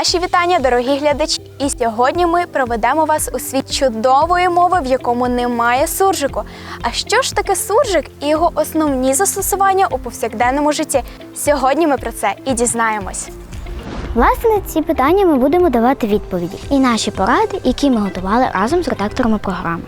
Наші вітання, дорогі глядачі! І сьогодні ми проведемо вас у світ чудової мови, в якому немає суржику. А що ж таке суржик і його основні застосування у повсякденному житті? Сьогодні ми про це і дізнаємось. Власне, на ці питання ми будемо давати відповіді і наші поради, які ми готували разом з редакторами програми.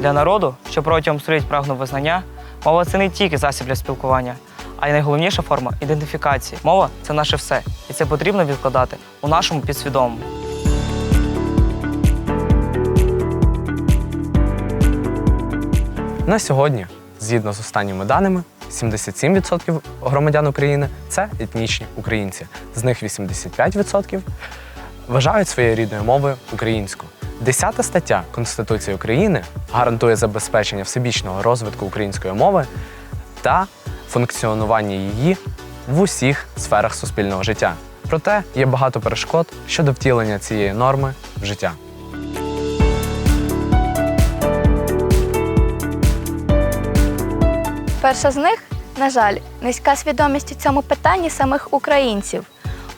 Для народу, що протягом століть прагнув визнання, мова це не тільки засіб для спілкування, а й найголовніша форма ідентифікації. Мова це наше все, і це потрібно відкладати у нашому підсвідомому. На сьогодні, згідно з останніми даними, 77% громадян України це етнічні українці. З них 85% вважають своєю рідною мовою українську. Десята стаття Конституції України гарантує забезпечення всебічного розвитку української мови та функціонування її в усіх сферах суспільного життя. Проте є багато перешкод щодо втілення цієї норми в життя. Перша з них, на жаль, низька свідомість у цьому питанні самих українців.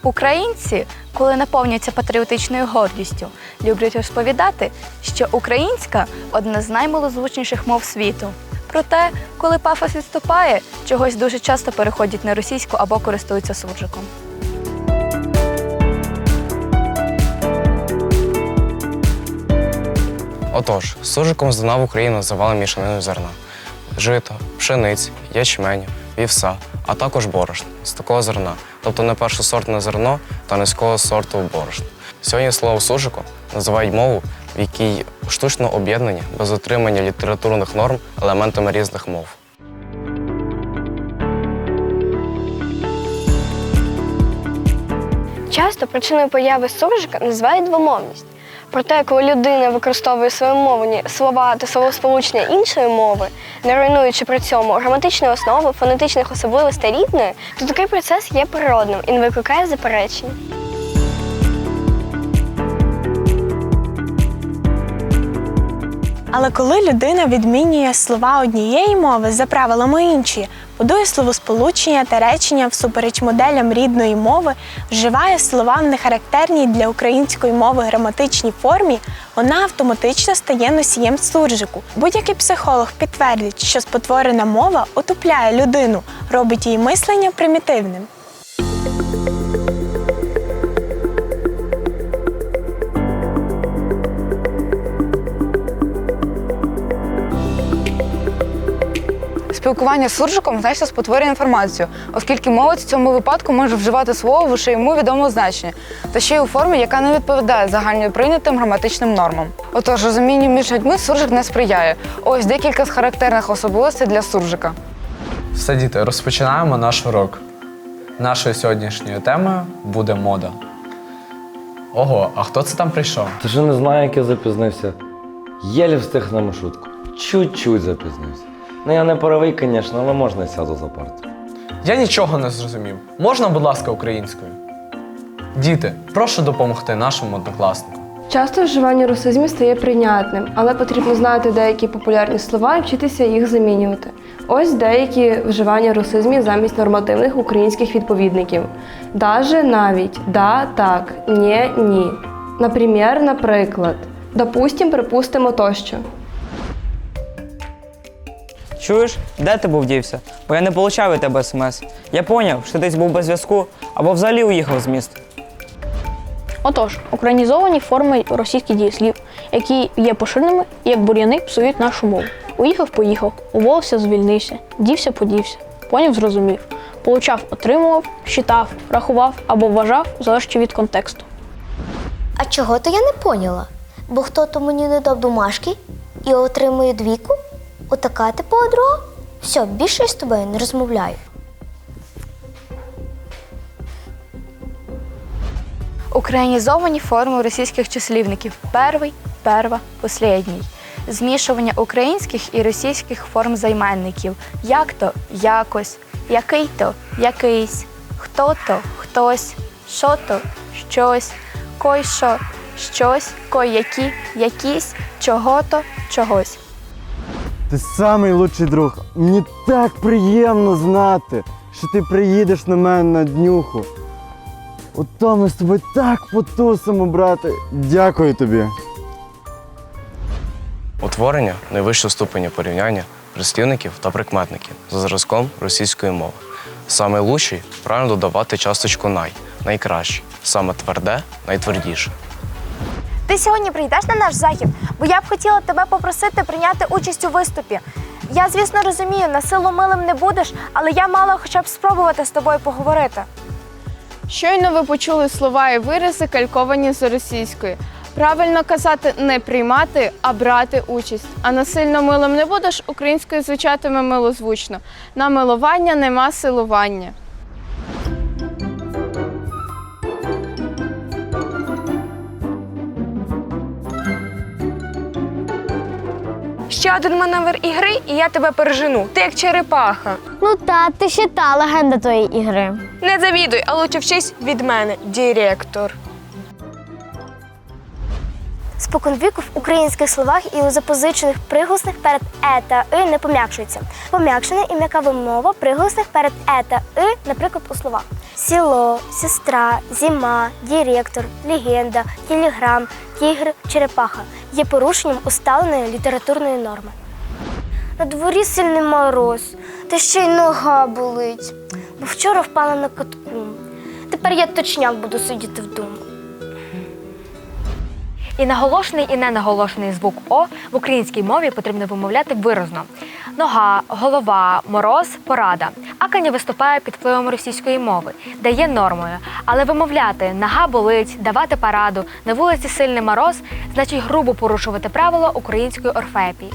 Українці, коли наповнюються патріотичною гордістю, люблять розповідати, що українська одна з наймалозвучніших мов світу. Проте, коли пафос відступає, чогось дуже часто переходять на російську або користуються суржиком. Отож, суржиком здана в Україну називали мішанину зерна, жито, пшениці, ячменю, вівса, а також борошна з такого зерна, тобто не першосортне зерно та низького сорту борошна. Сьогодні слово суржиком називають мову, в якій штучно об'єднані без отримання літературних норм елементами різних мов. Часто причиною появи суржика називають двомовність. Проте, коли людина використовує свою мовні слова та словосполучення іншої мови, не руйнуючи при цьому граматичні основи фонетичних особливостей рідної, то такий процес є природним і не викликає заперечень. Але коли людина відмінює слова однієї мови за правилами іншої, будує словосполучення та речення всупереч моделям рідної мови, вживає слова в нехарактерній для української мови граматичній формі, вона автоматично стає носієм суржику. Будь-який психолог підтвердить, що спотворена мова отупляє людину, робить її мислення примітивним. Спілкування з суржиком значно спотворює інформацію, оскільки мовець в цьому випадку може вживати слово в лише йому відомого значення, та ще й у формі, яка не відповідає загально прийнятим граматичним нормам. Отож, розумінню між людьми суржик не сприяє. Ось декілька з характерних особливостей для суржика. Все, діти, розпочинаємо наш урок. Нашою сьогоднішньою темою буде мода. Ого, а хто це там прийшов? Ти ж не знаю, як я запізнився. Єлі встиг на маршрутку. Чуть-чуть запізнився. Ну я не правий, звісно, але можна сяду за парту. Я нічого не зрозумів. Можна, будь ласка, українською? Діти, прошу допомогти нашому однокласнику. Часто вживання русизмів стає прийнятним, але потрібно знати деякі популярні слова і вчитися їх замінювати. Ось деякі вживання русизмів замість нормативних українських відповідників. Даже навіть да, так, ні, ні. Наприклад, наприклад. Допустим, припустимо тощо. Чуєш, де ти був дівся? Бо я не получав від тебе смс. Я поняв, що ти десь був без зв'язку або взагалі уїхав з міста. Отож, українізовані форми російських дієслів, які є поширеними і як бур'яни псують нашу мову. Уїхав, поїхав, уволився, звільнився, дівся, подівся, поняв, зрозумів, получав, отримував, читав, рахував або вважав, залежно від контексту. А чого то я не поняла? Бо хто то мені не дав домашки і отримує двійку? Отака ти подруга? Все, більше я з тобою не розмовляю. Українізовані форми російських числівників перший, перва, послідній. Змішування українських і російських форм займенників як то якось, який то якийсь, хто то хтось, що то щось, кой що щось, кой які, якісь, чого то чогось. Ти самий лучший друг. Мені так приємно знати, що ти приїдеш на мене на днюху. Ото ми з тобою так потусимо, брате. Дякую тобі. Утворення найвищого ступеня порівняння прислівників та прикметників за зразком російської мови. Саме лучший правильно додавати часточку най, найкращий, саме тверде, найтвердіше. Ти сьогодні прийдеш на наш захід, бо я б хотіла тебе попросити прийняти участь у виступі. Я, звісно, розумію, на силу милим не будеш, але я мала хоча б спробувати з тобою поговорити. Щойно ви почули слова і вирази, кальковані з російської. Правильно казати не приймати, а брати участь. А насильно милим не будеш, українською звучатиме милозвучно. На милування нема силування. Ще один маневр ігри, і я тебе пережену. Ти як черепаха. Ну та, ти ще та легенда тої ігри. Не завідуй, а лучше вчись від мене, директор. Споконвіку в українських словах і у запозичених приголосних перед е та и не пом'якшується. Пом'якшена і м'яка вимова приголосних перед е та и, наприклад, у словах сіло, сестра, зима, директор, легенда, телеграм, тігр, черепаха є порушенням усталеної літературної норми. На дворі сильний мороз, та ще й нога болить. Бо вчора впала на катку. Тепер я точняк буду сидіти вдома. І наголошений, і ненаголошений звук О в українській мові потрібно вимовляти виразно. Нога, голова, мороз, порада. Аканя виступає під впливом російської мови, де є нормою. Але вимовляти нога болить, давати параду, на вулиці сильний мороз значить грубо порушувати правила української орфепії.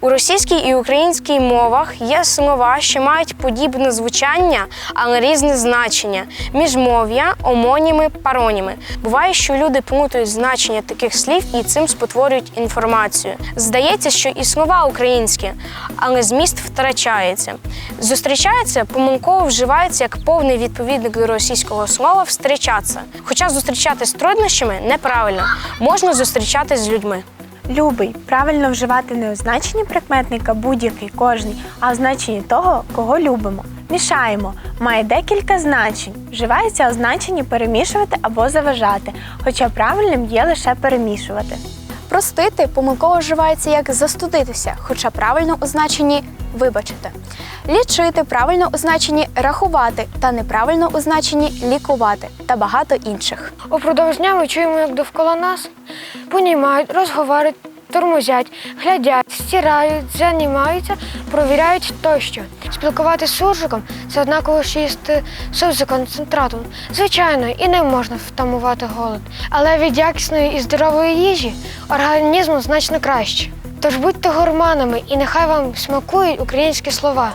У російській і українській мовах є слова, що мають подібне звучання, але різне значення. Міжмов'я, омоніми, пароніми. Буває, що люди плутають значення таких слів і цим спотворюють інформацію. Здається, що і слова українські, але зміст втрачається. Зустрічається помилково вживається як повний відповідник до російського слова встрічатися. Хоча зустрічати з труднощами неправильно, можна зустрічатись з людьми. Любий правильно вживати не означення прикметника будь-який кожний, а означення того, кого любимо. Мішаємо має декілька значень. Вживається означення перемішувати або заважати, хоча правильним є лише перемішувати. Простити помилково вживається як застудитися, хоча правильно у значенні вибачити. Лічити правильно у значенні рахувати та неправильно у значенні лікувати та багато інших. Упродовж дня ми чуємо, як довкола нас понімають, розговорюють, тормозять, глядять, стирають, займаються, провіряють тощо. Спілкуватися з суржиком це однаково що їсти суп за концентратом. Звичайно, і не можна втамувати голод. Але від якісної і здорової їжі організму значно краще. Тож будьте гурманами і нехай вам смакують українські слова.